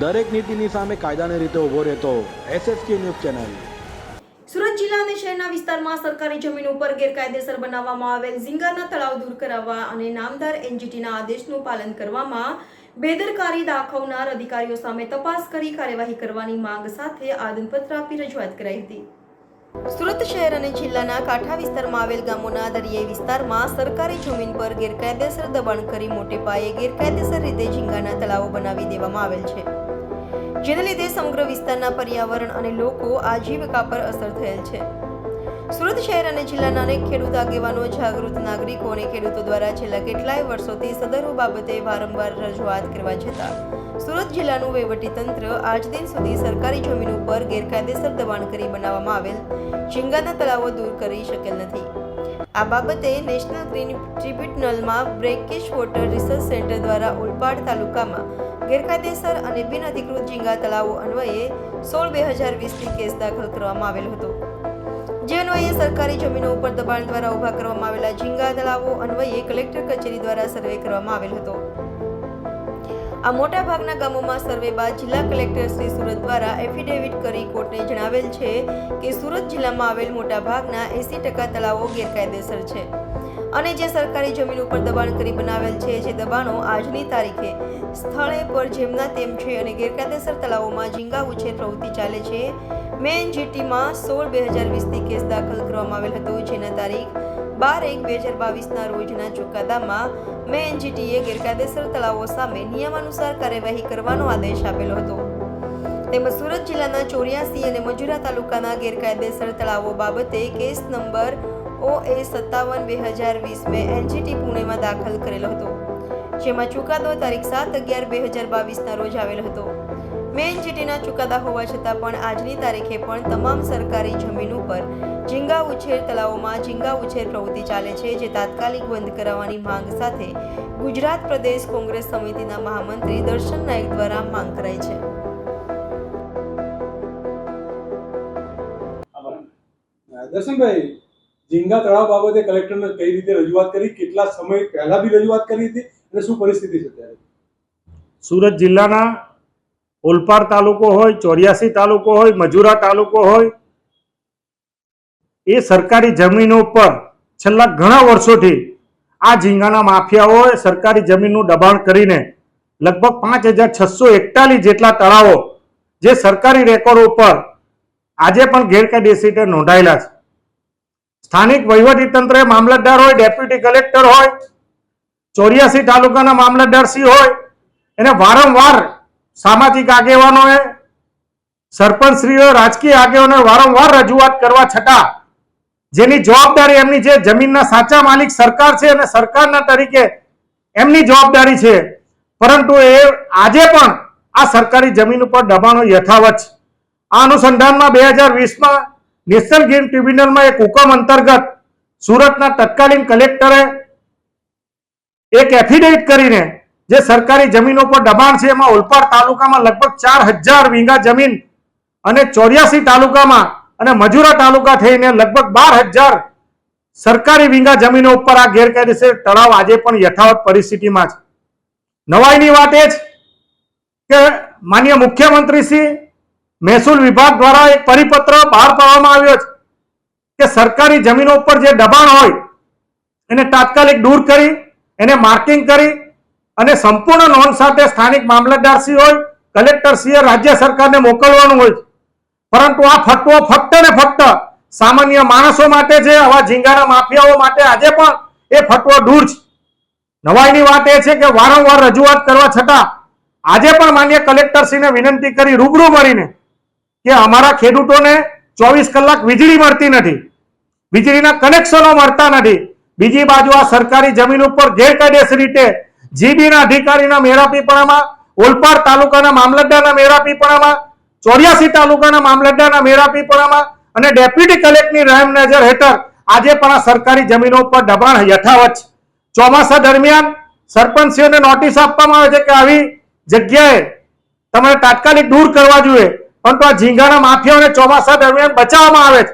દરેક નીતિની સામે કાયદાની રીતે ઊભો રહેતો એસએસકે ન્યૂઝ ચેનલ. સુરત જિલ્લા અને શહેરના વિસ્તારમાં સરકારી જમીન ઉપર ગેરકાયદેસર બનાવવામાં આવેલ ઝીંગાના તળાવ દૂર કરાવવા અને નામદાર એનજીટીના આદેશનું પાલન કરવામાં બેદરકારી દાખવનાર અધિકારીઓ સામે તપાસ કરી કાર્યવાહી કરવાની માંગ સાથે આદનપત્ર આપી રજૂઆત કરાઈ હતી. સુરત શહેર અને જિલ્લાના કાંઠા વિસ્તારમાં આવેલ ગામોના દરિયાઈ વિસ્તારમાં સરકારી જમીન પર ગેરકાયદેસર દબાણ કરી મોટે પાયે ગેરકાયદેસર રીતે ઝીંગાના તળાવો બનાવી દેવામાં આવેલ છે. જેને લીધે સમગ્ર વિસ્તારના પર્યાવરણ અને લોકો આજીવિકા પર અસર થયેલ છે. સુરત શહેર અને જિલ્લાના અનેક ખેડૂત આગેવાનો, જાગૃત નાગરિકો અને ખેડૂતો દ્વારા છેલ્લા કેટલાય વર્ષોથી સદરો બાબતે વારંવાર રજૂઆત કરવા છતાં સુરત જિલ્લાનું વહીવટીતંત્ર આજ દિન સુધી સરકારી જમીન ઉપર ગેરકાયદેસર દબાણ કરી બનાવવામાં આવેલ ઝીંગાના તળાવો દૂર કરી શકેલ નથી. આ બાબતે નેશનલ ગ્રીન ટ્રિબ્યુનલમાં બ્રેકેશ વોટર રિસર્ચ સેન્ટર દ્વારા ઓલપાડ તાલુકામાં ગેરકાયદેસર અને બિનઅધિકૃત ઝીંગા તળાવો અન્વયે સોળ બે હજાર વીસથી કેસ દાખલ કરવામાં આવેલ હતો. જે અન્વયે સરકારી જમીનો ઉપર દબાણ દ્વારા ઊભા કરવામાં આવેલા ઝીંગા તળાવો અન્વયે કલેક્ટર કચેરી દ્વારા સર્વે કરવામાં આવેલ હતો. આ મોટા ભાગના ગામોમાં સર્વે બાદ જિલ્લા કલેક્ટર શ્રી સુરત દ્વારા એફિડેવિટ કરી કોર્ટને જણાવેલ છે કે સુરત જિલ્લામાં આવેલ મોટા ભાગના એસી ટકા તળાવો ગેરકાયદેસર છે. અને જે સરકારી જમીન ઉપર દબાણ કરી બનાવેલ છે, જે દબાણો આજની તારીખે સ્થળે પર જેમના તેમ છે અને ગેરકાયદેસર તળાવોમાં ઝીંગા ઉછેર પ્રવૃત્તિ ચાલે છે. મેન જીટીમાં સોળ બે હજાર વીસથી કેસ દાખલ કરવામાં આવેલ હતો, જેના તારીખ બાર એક બે હજાર બાવીસના રોજના ચુકાદામાં મેં એનજીટીએ ગેરકાયદેસર તળાવો સામે નિયમાનુસાર કાર્યવાહી કરવાનો આદેશ આપેલો હતો. તેમજ સુરત જિલ્લાના ચોર્યાસી અને મજુરા તાલુકાના ગેરકાયદેસર તળાવો બાબતે કેસ નંબર ઓ એ સત્તાવન બે હજાર વીસ બે એનજીટી પુણેમાં દાખલ કરેલો હતો, જેમાં ચુકાદો તારીખ સાત અગિયાર બે હજાર બાવીસના રોજ આવેલ હતો. મેં એનજીટીના ચુકાદા હોવા છતાં પણ આજની તારીખે પણ તમામ સરકારી જમીન ઉપર ઝીંગા ઉછેર તળાવોમાં ઝીંગા ઉછેર પ્રવૃત્તિ ચાલે છે, જે તાત્કાલિક બંધ કરાવવાની માંગ સાથે ગુજરાત પ્રદેશ કોંગ્રેસ સમિતિના મહામંત્રી દર્શન નાયક દ્વારા માંગ કરાઈ છે. દર્શનભાઈ ઝીંગા તળાવ બાબતે કલેક્ટરને કઈ રીતે રજૂઆત કરી? કેટલા સમય પહેલા બી રજૂઆત કરી હતી? અને શું પરિસ્થિતિ છે ત્યારે સુરત જિલ્લાના ઓલપાડ તાલુકો હોય, ચોર્યાસી તાલુકો હોય, મજુરા તાલુકો હોય, એ સરકારી જમીનો પર છેલ્લા ઘણા વર્ષોથી આ ઝીંગાના માફિયાઓએ સરકારી જમીનનું દબાણ કરીને લગભગ પાંચ હજાર છસો એકતાલીસ જેટલા તળાવો જે સરકારી રેકોર્ડ ઉપર આજે પણ ગેરકાયદેસી રીતે નોંધાયેલા છે. સ્થાનિક વહીવટી તંત્રે મામલતદાર હોય, ડેપ્યુટી કલેક્ટર હોય, ચોર્યાસી તાલુકાના મામલતદાર સી હોય, એને વારંવાર સામાજિક આગેવાનોએ, સરપંચશ્રીઓ, રાજકીય આગેવાનો વારંવાર રજૂઆત કરવા છતાં જેની જવાબદારી એમની જે જમીનના સાચા માલિક સરકાર છે અને સરકારના તરીકે એમની જવાબદારી છે. પરંતુ એ આજે પણ આ સરકારી જમીન ઉપર દબાણો યથાવત આ અનુસંધાનમાં બે હજાર વીસમાં નેશનલ ગેમ ટ્રિબ્યુનલમાં એક હુકમ અંતર્ગત સુરતના તત્કાલીન કલેક્ટરે એક એફિડેવિટ કરીને જે સરકારી જમીનો પર દબાણ છે, એમાં ઓલપાડ તાલુકામાં લગભગ ચાર હજાર વીંગા જમીન અને ચોર્યાસી તાલુકામાં અને મજુરા તાલુકા થઈને લગભગ બાર હજાર સરકારી વીંગા જમીનો ઉપર આ ગેરકાયદેસર તળાવ આજે પણ યથાવત પરિસ્થિતિમાં છે. નવાઈની વાત એ છે કે માન્ય મુખ્યમંત્રી શ્રી મહેસૂલ વિભાગ દ્વારા એક પરિપત્ર બહાર પાડવામાં આવ્યો છે કે સરકારી જમીનો ઉપર જે દબાણ હોય, એને તાત્કાલિક દૂર કરી, એને માર્કિંગ કરી અને સંપૂર્ણ નોંધ સાથે સ્થાનિક મામલતદારશ્રી હોય કલેક્ટરશ્રીએ રાજ્ય સરકારને મોકલવાનું હોય છે. પરંતુ આ ફટવો ફક્ત ને ફક્ત સામાન્ય માણસો માટે છે, આવા ઝીંગાના માફિયાઓ માટે આજે પણ એ ફટવો દૂર છે નવાઈની વાત એ છે કે વારંવાર રજૂઆત કરવા છતાં આજે પણ માન્ય કલેક્ટરશ્રીને વિનંતી કરી, રૂબરૂ મળીને કે અમારા ખેડૂતોને ચોવીસ કલાક વીજળી મળતી નથી. વીજળીના કનેક્શનો મળતા નથી. બીજી બાજુ આ સરકારી જમીન ઉપર ગેરકાયદેસર રીતે જીબીના અધિકારીના મેરાપીપણામાં ઓલપાડ તાલુકાના મામલતદારના મેરાપીપણામાં ચોર્યાસી તાલુકાના મામલતદારના મેરાપીપણામાં અને ડેપ્યુટી કલેક્ટરની રહેમ નજર હેઠળ આજે પણ આ સરકારી જમીનો ઉપર દબાણ યથાવત છે. ચોમાસા દરમિયાન સરપંચશ્રીઓને નોટિસ આપવામાં આવે છે કે આવી જગ્યાએ તમારે તાત્કાલિક દૂર કરવા જોઈએ. પરંતુ આ ઝીંગાના માફિયાઓને ચોમાસા દરમિયાન બચાવવામાં આવે છે.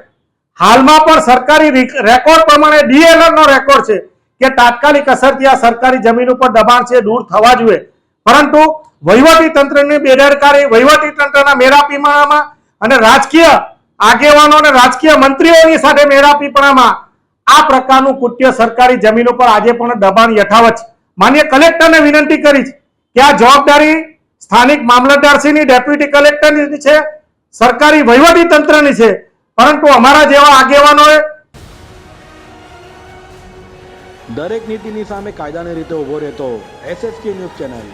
હાલમાં પણ સરકારી રેકોર્ડ પ્રમાણે ડીએલઆર રેકોર્ડ છે કે તાત્કાલિક અસરથી આ સરકારી જમીન ઉપર દબાણ છે, દૂર થવા જોઈએ. પરંતુ વહીવટી તંત્રની બેદરકારી, વહીવટી તંત્રના મેરાપીમાણામાં અને રાજકીય આગેવાનો અને રાજકીય મંત્રીઓની સાથે મેરાપીપણામાં આ પ્રકારનું કૃત્ય સરકારી જમીન ઉપર આજે પણ દબાણ યથાવત છે. માન્ય કલેક્ટરને વિનંતી કરી છે કે આ જવાબદારી સ્થાનિક મામલતદારશ્રીની, ડેપ્યુટી કલેક્ટરની છે, સરકારી વહીવટી તંત્રની છે. પરંતુ અમારા જેવા આગેવાનોએ દરેક નીતિની સામે કાયદાની રીતે ઊભો રહેતો એસએસકે ન્યૂઝ ચેનલ.